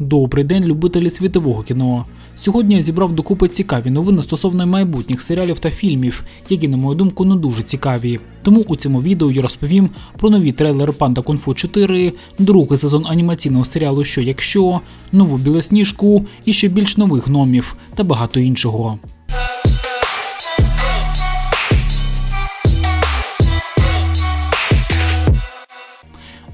Добрий день, любителі світового кіно. Сьогодні я зібрав докупи цікаві новини стосовно майбутніх серіалів та фільмів, які, на мою думку, не дуже цікаві. Тому у цьому відео я розповім про нові трейлери Панда Кунг-Фу 4, другий сезон анімаційного серіалу Що якщо, нову білосніжку і ще більш нових гномів та багато іншого.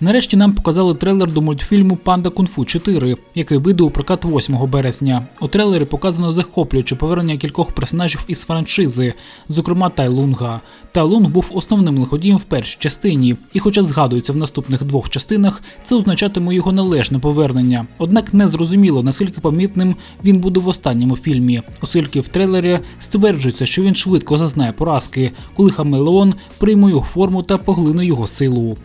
Нарешті нам показали трейлер до мультфільму Панда Кунг-Фу 4, який вийде у прокат 8 березня. У трейлері показано захоплююче повернення кількох персонажів із франшизи, зокрема Тайлунга. Тайлунг був основним лиходієм в першій частині, і, хоча згадується в наступних двох частинах, це означатиме його належне повернення. Однак не зрозуміло, наскільки помітним він буде в останньому фільмі, оскільки в трейлері стверджується, що він швидко зазнає поразки, коли Хамелеон прийме його форму та поглине його силу.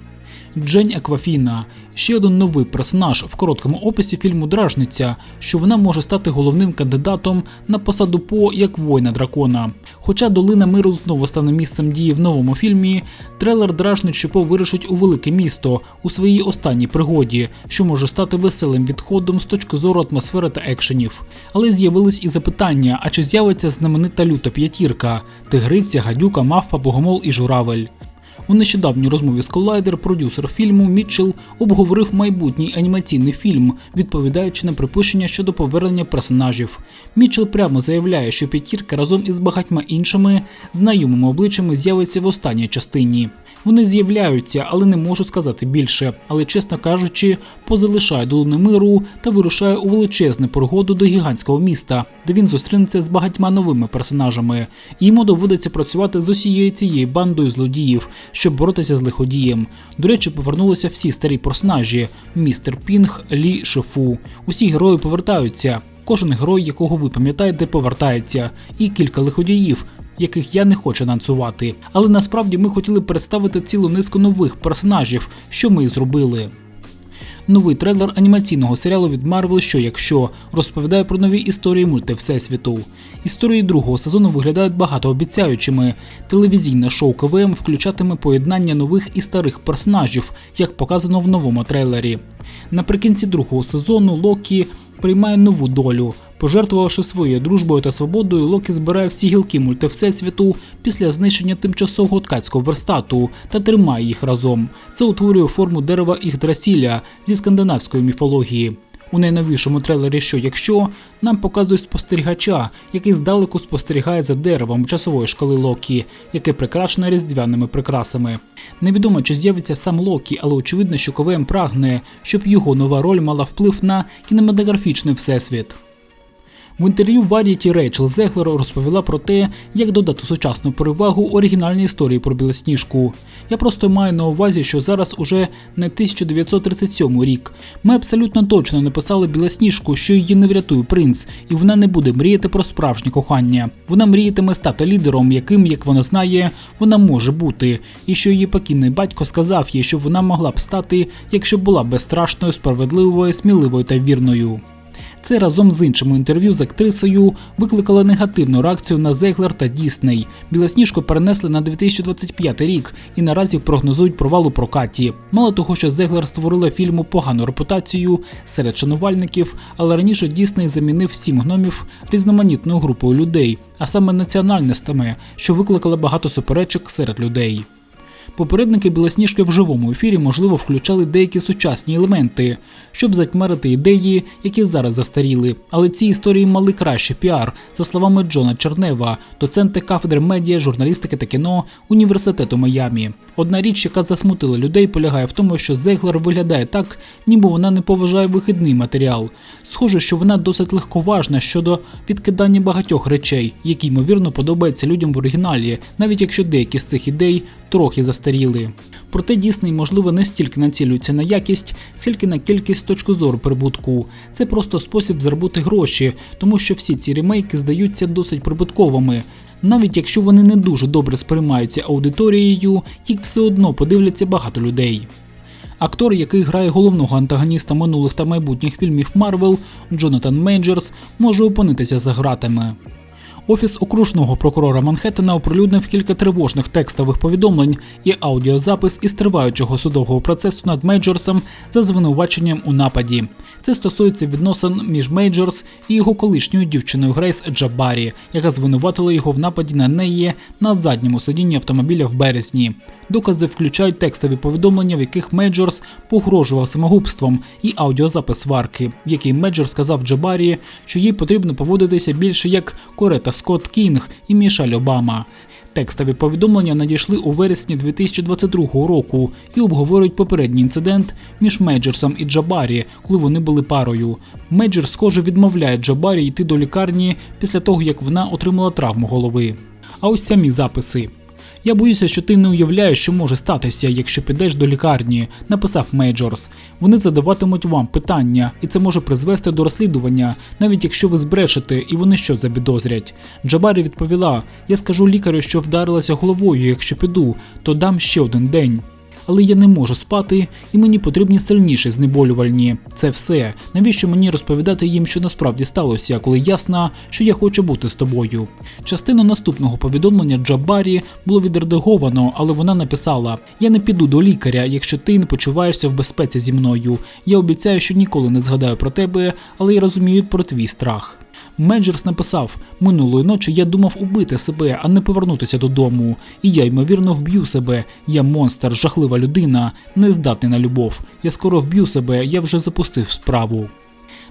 Джень Аквафіна ще один новий персонаж в короткому описі фільму Дражниця, що вона може стати головним кандидатом на посаду По як воїна дракона. Хоча долина миру знову стане місцем дії в новому фільмі, трейлер дражнить, що По вирушить у велике місто у своїй останній пригоді, що може стати веселим відходом з точки зору атмосфери та екшенів. Але з'явились і запитання: а чи з'явиться знаменита люта п'ятірка, тигриця, гадюка, мавпа, богомол і журавель. У нещодавній розмові з Collider продюсер фільму Мітчелл обговорив майбутній анімаційний фільм, відповідаючи на припущення щодо повернення персонажів. Мітчелл прямо заявляє, що п'ятірка разом із багатьма іншими знайомими обличчями з'явиться в останній частині. Вони з'являються, але не можу сказати більше. Але, чесно кажучи, позалишає долину миру та вирушає у величезну пригоду до гігантського міста, де він зустрінеться з багатьма новими персонажами. Йому доводиться працювати з усією цією бандою злодіїв, щоб боротися з лиходієм. До речі, повернулися всі старі персонажі: містер Пінг, Лі, Шефу. Усі герої повертаються. Кожен герой, якого ви пам'ятаєте, повертається, і кілька лиходіїв, яких я не хочу анонсувати. Але насправді ми хотіли представити цілу низку нових персонажів, що ми і зробили. Новий трейлер анімаційного серіалу від Marvel Що якщо розповідає про нові історії мульти Всесвіту. Історії другого сезону виглядають багатообіцяючими. Телевізійне шоу КВМ включатиме поєднання нових і старих персонажів, як показано в новому трейлері. Наприкінці другого сезону Локі приймає нову долю. Пожертвувавши своєю дружбою та свободою, Локі збирає всі гілки мультивсесвіту після знищення тимчасового ткацького верстату та тримає їх разом. Це утворює форму дерева Ігдрасіля зі скандинавської міфології. У найновішому трейлері Що якщо нам показують спостерігача, який здалеку спостерігає за деревом часової шкали Локі, яке прикрашене різдвяними прикрасами. Невідомо, чи з'явиться сам Локі, але очевидно, що КВМ прагне, щоб його нова роль мала вплив на кінематографічний всесвіт. В інтерв'ю Variety Рейчел Зеглер розповіла про те, як додати сучасну перевагу оригінальній історії про Білосніжку. Я просто маю на увазі, що зараз уже не 1937 рік. Ми абсолютно точно написали Білосніжку, що її не врятує принц, і вона не буде мріяти про справжнє кохання. Вона мріятиме стати лідером, яким, як вона знає, вона може бути, і що її покійний батько сказав їй, що вона могла б стати, якщо була безстрашною, справедливою, сміливою та вірною. Це разом з іншими інтерв'ю з актрисою викликало негативну реакцію на Зеглер та Дісней. Білосніжку перенесли на 2025 рік і наразі прогнозують провал у прокаті. Мало того, що Зеглер створила фільму погану репутацію серед шанувальників, але раніше Дісней замінив сім гномів різноманітною групою людей, а саме національностями, що викликало багато суперечок серед людей. Попередники Білосніжки в живому ефірі, можливо, включали деякі сучасні елементи, щоб затьмарити ідеї, які зараз застаріли. Але ці історії мали кращий піар, за словами Джона Чернева, доцента кафедри медіа, журналістики та кіно університету Майамі. Одна річ, яка засмутила людей, полягає в тому, що Зеглер виглядає так, ніби вона не поважає вихідний матеріал. Схоже, що вона досить легковажна щодо відкидання багатьох речей, які ймовірно подобаються людям в оригіналі, навіть якщо деякі з цих ідей трохи застаріли. Проте Дісней, можливо, не стільки націлюється на якість, скільки на кількість точки зору прибутку. Це просто спосіб заробити гроші, тому що всі ці ремейки здаються досить прибутковими. Навіть якщо вони не дуже добре сприймаються аудиторією, їх все одно подивляться багато людей. Актор, який грає головного антагоніста минулих та майбутніх фільмів Марвел, Джонатан Мейджерс, може опинитися за гратами. Офіс окружного прокурора Манхеттена оприлюднив кілька тривожних текстових повідомлень і аудіозапис із триваючого судового процесу над Мейджорсом за звинуваченням у нападі. Це стосується відносин між Мейджорс і його колишньою дівчиною Грейс Джабарі, яка звинуватила його в нападі на неї на задньому сидінні автомобіля в березні. Докази включають текстові повідомлення, в яких Мейджорс погрожував самогубством, і аудіозапис сварки, в якій Мейджор сказав Джабарі, що їй потрібно поводитися більше як Корета Скотт Кінг і Мішель Обама. Текстові повідомлення надійшли у вересні 2022 року і обговорюють попередній інцидент між Мейджерсом і Джабарі, коли вони були парою. Мейджер, схоже, відмовляє Джабарі йти до лікарні після того, як вона отримала травму голови. А ось самі записи. Я боюся, що ти не уявляєш, що може статися, якщо підеш до лікарні, написав Мейджорс. Вони задаватимуть вам питання, і це може призвести до розслідування, навіть якщо ви збрешете і вони що забідозрять. Джабарі відповіла: Я скажу лікарю, що вдарилася головою. Якщо піду, то дам ще один день. Але я не можу спати, і мені потрібні сильніші знеболювальні. Це все. Навіщо мені розповідати їм, що насправді сталося, коли ясно, що я хочу бути з тобою? Частину наступного повідомлення Джабарі було відредаговано, але вона написала: Я не піду до лікаря, якщо ти не почуваєшся в безпеці зі мною. Я обіцяю, що ніколи не згадаю про тебе, але я розумію про твій страх. Меджерс написав: минулої ночі я думав убити себе, а не повернутися додому. І я ймовірно вб'ю себе. Я монстр, жахлива людина, не здатний на любов. Я скоро вб'ю себе, я вже запустив справу.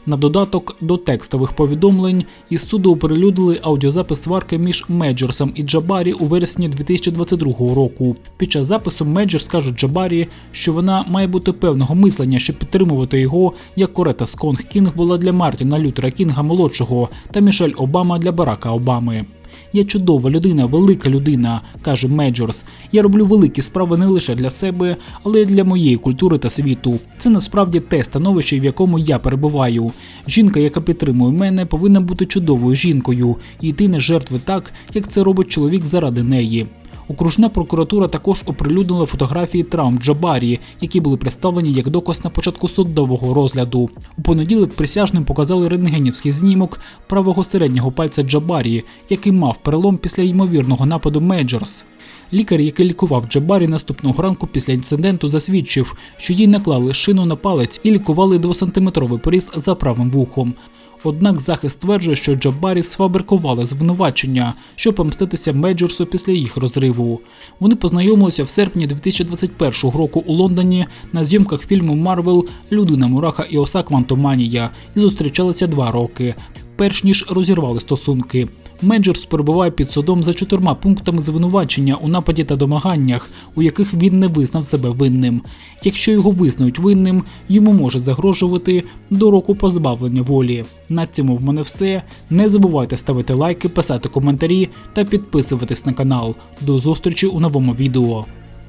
На додаток до текстових повідомлень із суду оприлюднили аудіозапис сварки між Меджерсом і Джабарі у вересні 2022 року. Під час запису Меджерс каже Джабарі, що вона має бути певного мислення, щоб підтримувати його, як Корета Сконг Кінг була для Мартіна Лютера Кінга молодшого та Мішель Обама для Барака Обами. Я чудова людина, велика людина, каже Меджорс. Я роблю великі справи не лише для себе, але й для моєї культури та світу. Це насправді те становище, в якому я перебуваю. Жінка, яка підтримує мене, повинна бути чудовою жінкою і йти не жертви так, як це робить чоловік заради неї. Окружна прокуратура також оприлюднила фотографії травм Джабарі, які були представлені як доказ на початку судового розгляду. У понеділок присяжним показали рентгенівський знімок правого середнього пальця Джабарі, який мав перелом після ймовірного нападу Мейджорс. Лікар, який лікував Джабарі наступного ранку після інциденту, засвідчив, що їй наклали шину на палець і лікували 2-сантиметровий поріз за правим вухом. Однак захист стверджує, що Джабарі сфабрикували звинувачення, щоб помститися Меджорсу після їх розриву. Вони познайомилися в серпні 2021 року у Лондоні на зйомках фільму Марвел Людина Мураха і Оса Квантоманія і зустрічалися два роки, перш ніж розірвали стосунки. Меджорс перебуває під судом за чотирма пунктами звинувачення у нападі та домаганнях, у яких він не визнав себе винним. Якщо його визнають винним, йому може загрожувати до року позбавлення волі. На цьому в мене все. Не забувайте ставити лайки, писати коментарі та підписуватись на канал. До зустрічі у новому відео.